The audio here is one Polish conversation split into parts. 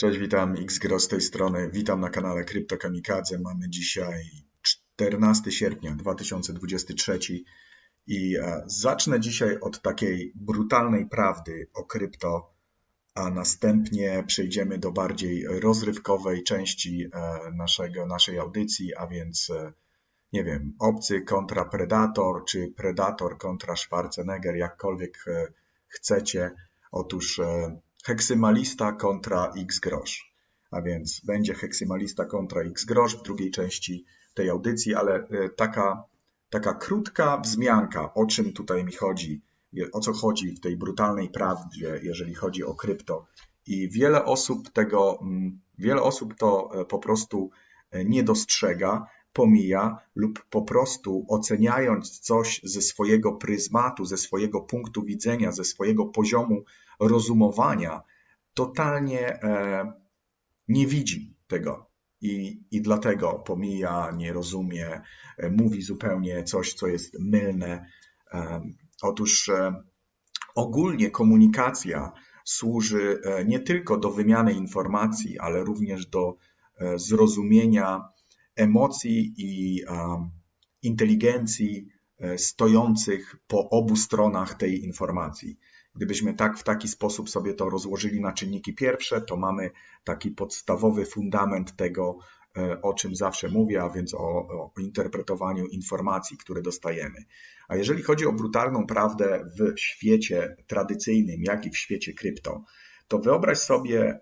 Cześć, witam Xgro z tej strony. Witam na kanale Krypto Kamikadze. Mamy dzisiaj 14 sierpnia 2023 i e, zacznę dzisiaj od takiej brutalnej prawdy o krypto, a następnie przejdziemy do bardziej rozrywkowej części e, naszego, naszej audycji, a więc e, nie wiem, obcy kontra predator, czy predator kontra Schwarzenegger, jakkolwiek chcecie. Otóż heksymalista kontra x grosz. A więc będzie heksymalista kontra x grosz w drugiej części tej audycji, ale e, taka, taka krótka wzmianka, o czym tutaj mi chodzi, o co chodzi w tej brutalnej prawdzie, jeżeli chodzi o krypto. I wiele osób tego, mm, wiele osób to e, po prostu e, nie dostrzega, pomija lub po prostu oceniając coś ze swojego pryzmatu, ze swojego punktu widzenia, ze swojego poziomu rozumowania, totalnie e, nie widzi tego. I, I dlatego pomija, nie rozumie, e, mówi zupełnie coś, co jest mylne. E, otóż ogólnie komunikacja służy nie tylko do wymiany informacji, ale również do zrozumienia emocji i inteligencji e, stojących po obu stronach tej informacji. Gdybyśmy tak w taki sposób sobie to rozłożyli na czynniki pierwsze, to mamy taki podstawowy fundament tego, e, o czym zawsze mówię, a więc o, o, interpretowaniu informacji, które dostajemy. A jeżeli chodzi o brutalną prawdę w świecie tradycyjnym, jak i w świecie krypto, to wyobraź sobie,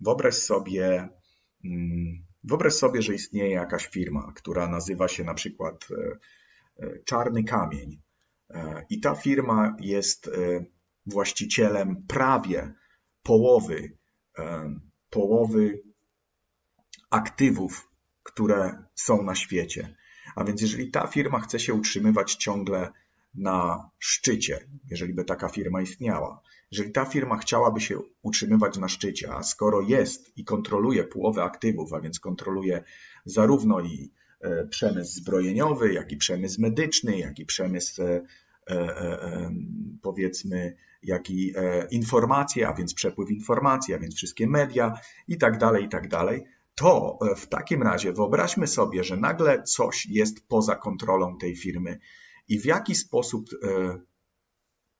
wyobraź sobie mm, Wyobraź sobie, że istnieje jakaś firma, która nazywa się na przykład e, e, Czarny Kamień. E, I ta firma jest właścicielem prawie połowy, połowy aktywów, które są na świecie. A więc jeżeli ta firma chce się utrzymywać ciągle na szczycie, jeżeli by taka firma istniała, jeżeli ta firma chciałaby się utrzymywać na szczycie, a skoro jest i kontroluje połowę aktywów, a więc kontroluje zarówno i e, przemysł zbrojeniowy, jak i przemysł medyczny, jak i przemysł e, e, powiedzmy, jak i informacje, a więc przepływ informacji, a więc wszystkie media i tak dalej, i tak dalej, to w takim razie wyobraźmy sobie, że nagle coś jest poza kontrolą tej firmy i w jaki sposób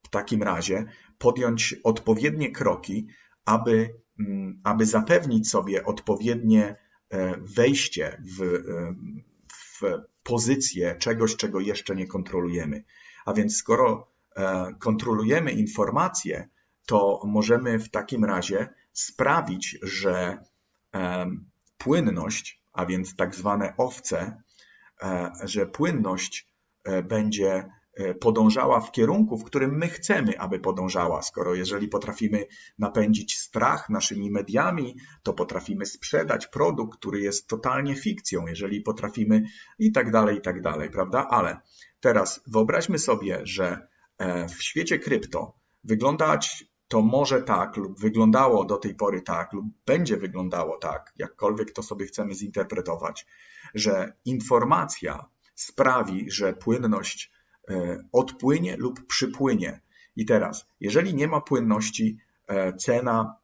w takim razie podjąć odpowiednie kroki, aby, mm, aby zapewnić sobie odpowiednie e, wejście w, e, w pozycję czegoś, czego jeszcze nie kontrolujemy. A więc skoro e, kontrolujemy informacje, to możemy w takim razie sprawić, że płynność, a więc tak zwane owce, że płynność będzie E, podążała w kierunku, w którym my chcemy, aby podążała. Skoro jeżeli potrafimy napędzić strach naszymi mediami, to potrafimy sprzedać produkt, który jest totalnie fikcją, jeżeli potrafimy i tak dalej, i tak dalej, prawda? Ale teraz wyobraźmy sobie, że e, w świecie krypto wyglądać to może tak, lub wyglądało do tej pory tak, lub będzie wyglądało tak, jakkolwiek to sobie chcemy zinterpretować, że informacja sprawi, że płynność E, odpłynie lub przypłynie. I teraz, jeżeli nie ma płynności, e, cena,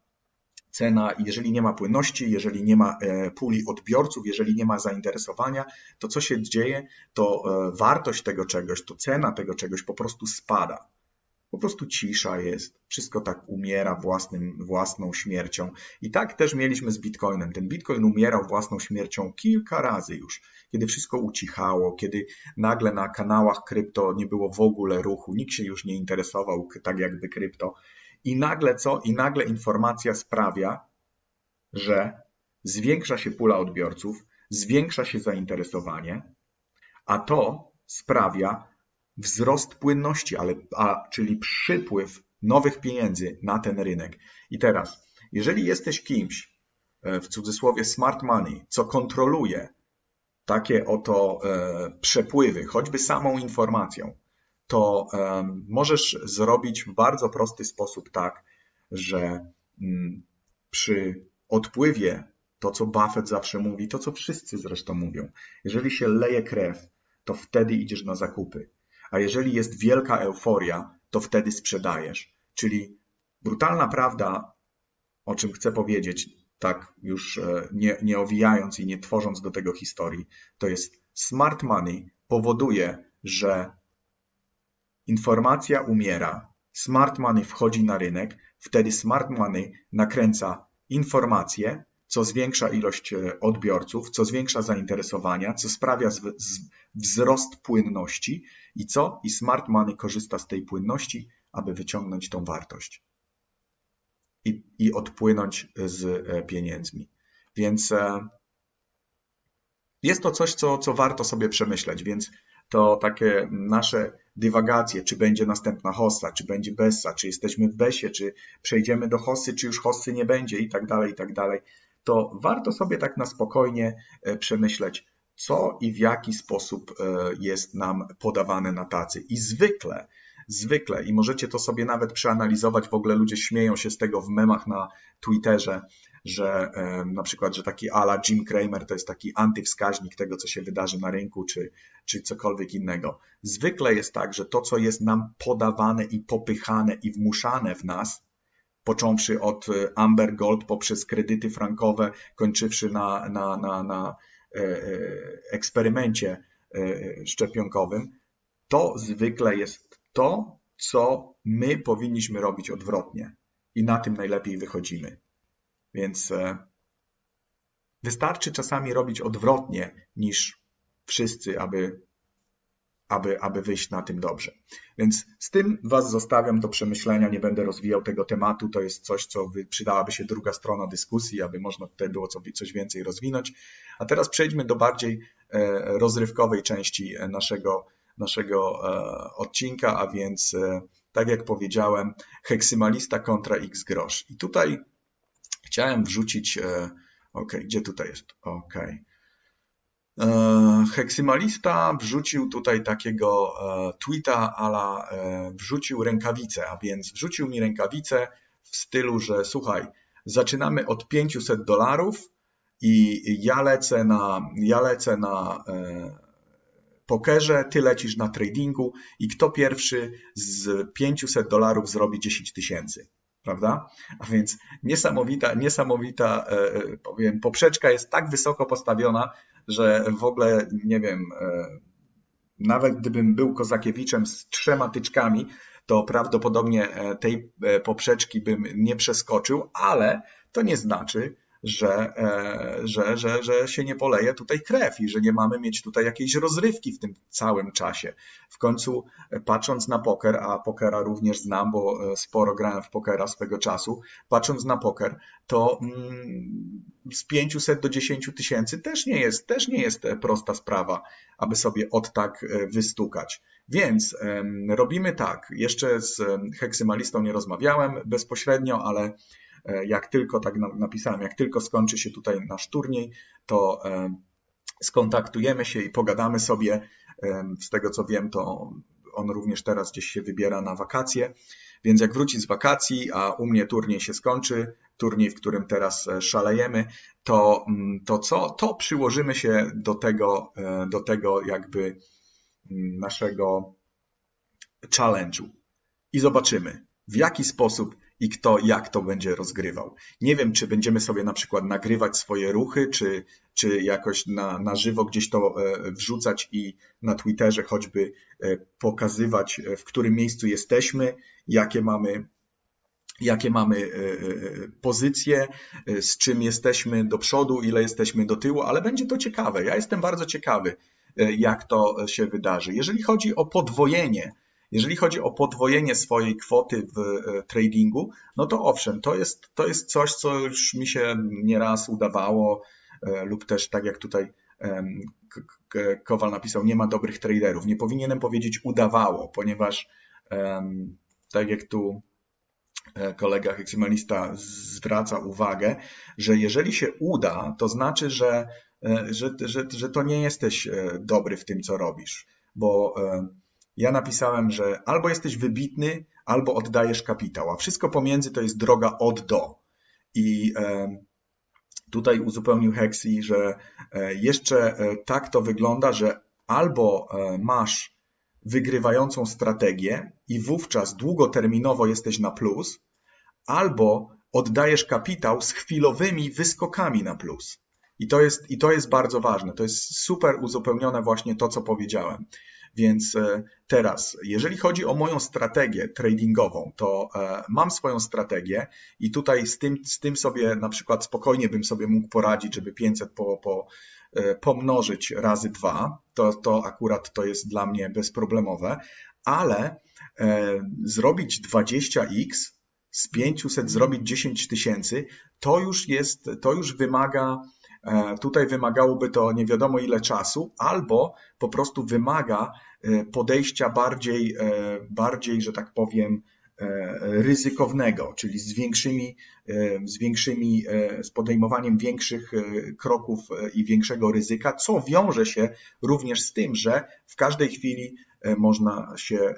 cena, jeżeli nie ma płynności, jeżeli nie ma e, puli odbiorców, jeżeli nie ma zainteresowania, to co się dzieje, to wartość tego czegoś, to cena tego czegoś po prostu spada po prostu cisza jest, wszystko tak umiera własnym, własną śmiercią. I tak też mieliśmy z Bitcoinem. Ten Bitcoin umierał własną śmiercią kilka razy już, kiedy wszystko ucichało, kiedy nagle na kanałach krypto nie było w ogóle ruchu, nikt się już nie interesował tak jakby krypto. I nagle co? I nagle informacja sprawia, że zwiększa się pula odbiorców, zwiększa się zainteresowanie, a to sprawia, wzrost płynności, ale, a, czyli przypływ nowych pieniędzy na ten rynek. I teraz, jeżeli jesteś kimś, e, w cudzysłowie smart money, co kontroluje takie oto e, przepływy, choćby samą informacją, to e, możesz zrobić w bardzo prosty sposób tak, że mm, przy odpływie, to co Buffett zawsze mówi, to co wszyscy zresztą mówią, jeżeli się leje krew, to wtedy idziesz na zakupy a jeżeli jest wielka euforia, to wtedy sprzedajesz. Czyli brutalna prawda o czym chcę powiedzieć, tak już e, nie, nie owijając i nie tworząc do tego historii, to jest smart money powoduje, że informacja umiera, smart money wchodzi na rynek, wtedy smart money nakręca informacje, co zwiększa ilość e, odbiorców, co zwiększa zainteresowania, co sprawia wzrost płynności i co? I smart money korzysta z tej płynności, aby wyciągnąć tą wartość i, i odpłynąć z e, pieniędzmi. Więc e, jest to coś, co, co warto sobie przemyśleć, więc to takie nasze dywagacje, czy będzie następna hossa, czy będzie bessa, czy jesteśmy w besie, czy przejdziemy do hossy, czy już hossy nie będzie i tak dalej, i tak dalej, to warto sobie tak na spokojnie e, przemyśleć, co i w jaki sposób jest nam podawane na tacy. I zwykle zwykle i możecie to sobie nawet przeanalizować. W ogóle ludzie śmieją się z tego w memach na Twitterze, że na przykład, że taki ala Jim Cramer to jest taki antywskaźnik tego, co się wydarzy na rynku, czy, czy cokolwiek innego. Zwykle jest tak, że to, co jest nam podawane i popychane i wmuszane w nas, począwszy od e, Amber Gold poprzez kredyty frankowe, kończywszy na, na, na, na e, e, eksperymencie szczepionkowym, to zwykle jest to, co my powinniśmy robić odwrotnie. I na tym najlepiej wychodzimy. Więc wystarczy czasami robić odwrotnie niż wszyscy, aby, aby, aby wyjść na tym dobrze. Więc z tym Was zostawiam do przemyślenia. Nie będę rozwijał tego tematu. To jest coś, co przydałaby się druga strona dyskusji, aby można tutaj było coś więcej rozwinąć. A teraz przejdźmy do bardziej e, rozrywkowej części naszego naszego e, odcinka, a więc e, tak jak powiedziałem, heksymalista kontra x grosz. I tutaj chciałem wrzucić, e, ok, gdzie tutaj jest? Ok. Heksymalista wrzucił tutaj takiego tweeta, ala wrzucił rękawice, a więc wrzucił mi rękawice w stylu, że słuchaj, zaczynamy od 500 dolarów i ja lecę na, ja lecę na pokerze, ty lecisz na tradingu i kto pierwszy z 500 dolarów zrobi 10 tysięcy. Prawda? A więc niesamowita, niesamowita, e, e, powiem, poprzeczka jest tak wysoko postawiona, że w ogóle nie wiem, e, nawet gdybym był Kozakiewiczem z trzema tyczkami, to prawdopodobnie tej poprzeczki bym nie przeskoczył, ale to nie znaczy, że, e, że, że, że się nie poleje tutaj krew i że nie mamy mieć tutaj jakiejś rozrywki w tym całym czasie. W końcu e, patrząc na poker, a pokera również znam, bo e, sporo grałem w pokera swego czasu, patrząc na poker, to mm, z 500 do 10 tysięcy też nie jest, też nie jest prosta sprawa, aby sobie od tak wystukać. Więc robimy tak. Jeszcze z heksymalistą nie rozmawiałem bezpośrednio, ale jak tylko, tak napisałem, jak tylko skończy się tutaj nasz turniej, to e, skontaktujemy się i pogadamy sobie. E, z tego co wiem, to on również teraz gdzieś się wybiera na wakacje, więc jak wróci z wakacji, a u mnie turniej się skończy, turniej, w którym teraz szalejemy, to, mm, to co? To przyłożymy się do tego, do tego jakby mm, naszego challenge'u i zobaczymy, w jaki sposób i kto jak to będzie rozgrywał. Nie wiem, czy będziemy sobie na przykład nagrywać swoje ruchy, czy, czy jakoś na, na żywo gdzieś to e, wrzucać i na Twitterze choćby e, pokazywać, e, w którym miejscu jesteśmy, jakie mamy jakie mamy pozycje, z czym jesteśmy do przodu, ile jesteśmy do tyłu, ale będzie to ciekawe. Ja jestem bardzo ciekawy, jak to się wydarzy. Jeżeli chodzi o podwojenie jeżeli chodzi o podwojenie swojej kwoty w e, tradingu, no to owszem, to jest, to jest coś, co już mi się nieraz udawało, e, lub też tak jak tutaj Kowal napisał, nie ma dobrych traderów. Nie powinienem powiedzieć udawało, ponieważ tak jak tu e, kolega heksymalista zwraca uwagę, że jeżeli się uda, to znaczy, że, że, że, że to nie jesteś dobry w tym, co robisz, bo ja napisałem, że albo jesteś wybitny, albo oddajesz kapitał, a wszystko pomiędzy to jest droga od do. I e, tutaj uzupełnił Hexi, że e, jeszcze e, tak to wygląda, że albo masz wygrywającą strategię i wówczas długoterminowo jesteś na plus, albo oddajesz kapitał z chwilowymi wyskokami na plus. I to jest, i to jest bardzo ważne. To jest super uzupełnione właśnie to, co powiedziałem. Więc e, teraz, jeżeli chodzi o moją strategię tradingową, to e, mam swoją strategię i tutaj z tym, z tym sobie na przykład spokojnie bym sobie mógł poradzić, żeby 500 po, po, e, pomnożyć razy 2. To, to akurat to jest dla mnie bezproblemowe, ale zrobić 20x z 500 zrobić 10 tysięcy, to już jest, to już wymaga tutaj wymagałoby to nie wiadomo ile czasu, albo po prostu wymaga e, podejścia bardziej, e, bardziej że tak powiem, ryzykownego, czyli z większymi, z większymi, z podejmowaniem większych kroków i większego ryzyka, co wiąże się również z tym, że w każdej chwili można się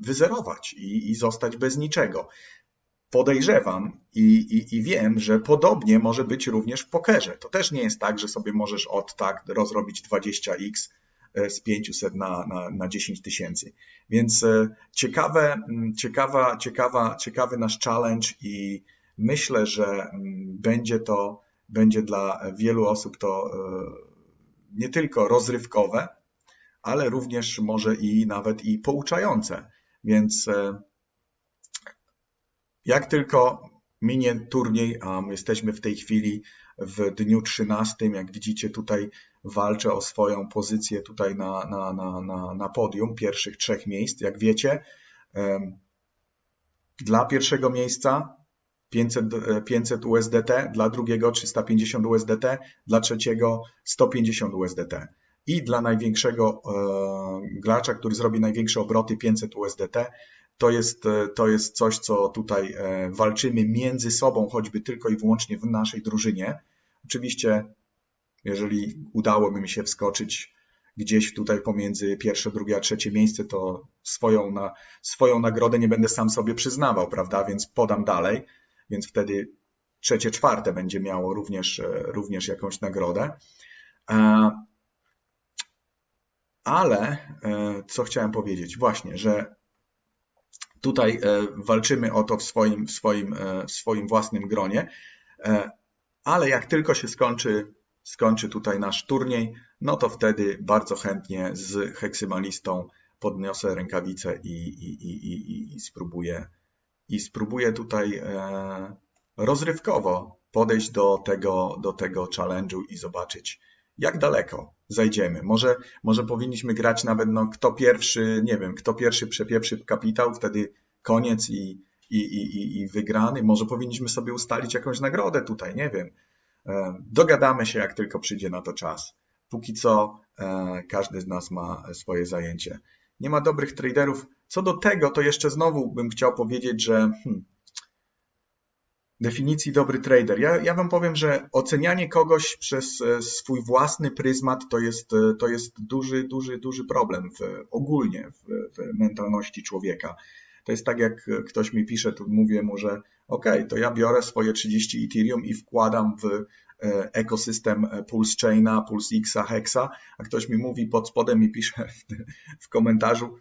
wyzerować i, i zostać bez niczego podejrzewam i, i, i, wiem, że podobnie może być również w pokerze. To też nie jest tak, że sobie możesz od tak rozrobić 20x e, z 500 na, na, na 10 tysięcy. Więc e, ciekawe, ciekawa, ciekawa, ciekawy nasz challenge i myślę, że będzie to, będzie dla wielu osób to e, nie tylko rozrywkowe, ale również może i nawet i pouczające. Więc jak tylko minie turniej, a my jesteśmy w tej chwili w dniu 13, jak widzicie tutaj walczę o swoją pozycję tutaj na, na, na, na, na podium pierwszych trzech miejsc. Jak wiecie, dla pierwszego miejsca 500, 500 USDT, dla drugiego 350 USDT, dla trzeciego 150 USDT. I dla największego e, gracza, który zrobi największe obroty 500 USDT, to jest, e, to jest coś, co tutaj e, walczymy między sobą, choćby tylko i wyłącznie w naszej drużynie. Oczywiście, jeżeli udałoby mi się wskoczyć gdzieś tutaj pomiędzy pierwsze, drugie a trzecie miejsce, to swoją, na, swoją nagrodę nie będę sam sobie przyznawał, prawda? Więc podam dalej, więc wtedy trzecie, czwarte będzie miało również, e, również jakąś nagrodę. Ale co chciałem powiedzieć? Właśnie, że Tutaj e, walczymy o to w swoim, w swoim, e, w swoim własnym gronie, e, ale jak tylko się skończy, skończy tutaj nasz turniej, no to wtedy bardzo chętnie z heksymalistą podniosę rękawice i, i, i, i, i, spróbuję, i spróbuję tutaj rozrywkowo podejść do tego, do tego challenge'u i zobaczyć, jak daleko zajdziemy. Może, może powinniśmy grać nawet, no, kto pierwszy, nie wiem, kto pierwszy przepieprzy kapitał, wtedy koniec i, i, i, i wygrany. Może powinniśmy sobie ustalić jakąś nagrodę tutaj, nie wiem. E, dogadamy się, jak tylko przyjdzie na to czas. Póki co e, każdy z nas ma swoje zajęcie. Nie ma dobrych traderów. Co do tego, to jeszcze znowu bym chciał powiedzieć, że hmm, definicji dobry trader. Ja, ja Wam powiem, że ocenianie kogoś przez e, swój własny pryzmat to jest, e, to jest duży, duży, duży problem w, ogólnie w, w mentalności człowieka. To jest tak, jak ktoś mi pisze, to mówię mu, że ok, to ja biorę swoje 30 Ethereum i wkładam w e, ekosystem Pulse Chaina, Pulse Xa, Hexa, a ktoś mi mówi pod spodem i pisze w komentarzu,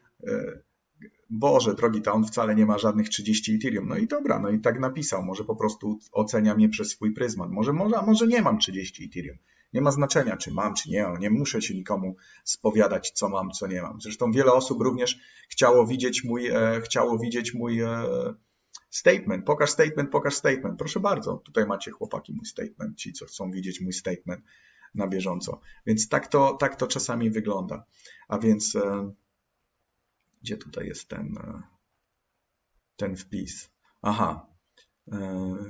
Boże, drogi, to on wcale nie ma żadnych 30 Ethereum. No i dobra, no i tak napisał. Może po prostu ocenia mnie przez swój pryzmat. Może, może, może nie mam 30 Ethereum. Nie ma znaczenia, czy mam, czy nie. Nie muszę się nikomu spowiadać, co mam, co nie mam. Zresztą wiele osób również chciało widzieć mój, e, chciało widzieć mój e, statement. Pokaż statement, pokaż statement. Proszę bardzo, tutaj macie chłopaki mój statement, ci, co chcą widzieć mój statement na bieżąco. Więc tak to, tak to czasami wygląda. A więc... E, gdzie tutaj jest ten, e, ten wpis? Aha, e,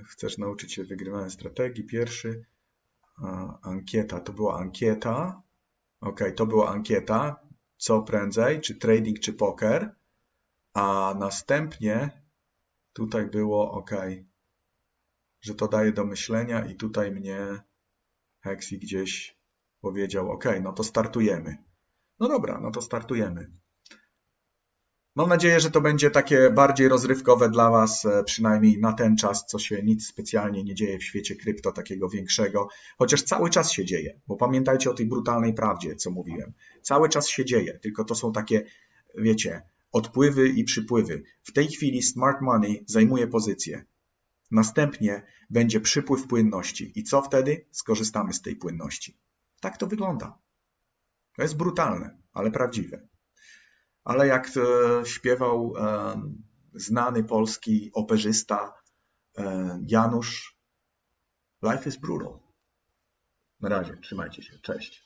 chcesz nauczyć się wygrywania strategii. Pierwszy, ankieta, to była ankieta. Ok, to była ankieta, co prędzej, czy trading, czy poker. A następnie tutaj było ok, że to daje do myślenia i tutaj mnie Hexi gdzieś powiedział, ok, no to startujemy. No dobra, no to startujemy. Mam nadzieję, że to będzie takie bardziej rozrywkowe dla Was, e, przynajmniej na ten czas, co się nic specjalnie nie dzieje w świecie krypto takiego większego, chociaż cały czas się dzieje, bo pamiętajcie o tej brutalnej prawdzie, co mówiłem. Cały czas się dzieje, tylko to są takie, wiecie, odpływy i przypływy. W tej chwili smart money zajmuje pozycję. Następnie będzie przypływ płynności. I co wtedy? Skorzystamy z tej płynności. Tak to wygląda. To jest brutalne, ale prawdziwe. Ale jak e, śpiewał e, znany polski operzysta e, Janusz, life is brutal. Na razie, trzymajcie się, cześć.